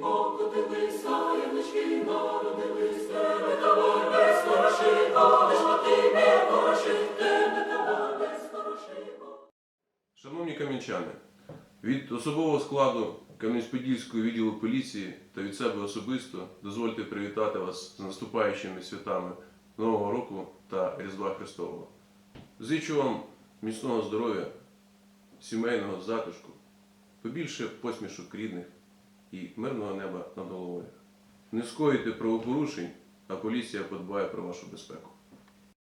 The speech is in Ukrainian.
покотилися, янички народились, Шановні кам'янчани, від особового складу Кам'янець-Подільського відділу поліції та від себе особисто дозвольте привітати вас з наступаючими святами Нового року та Різдва Христового. Зичу вам міцного здоров'я, сімейного затишку, побільше посмішок рідних і мирного неба над головою. Не скоїте правопорушень, а поліція подбає про вашу безпеку.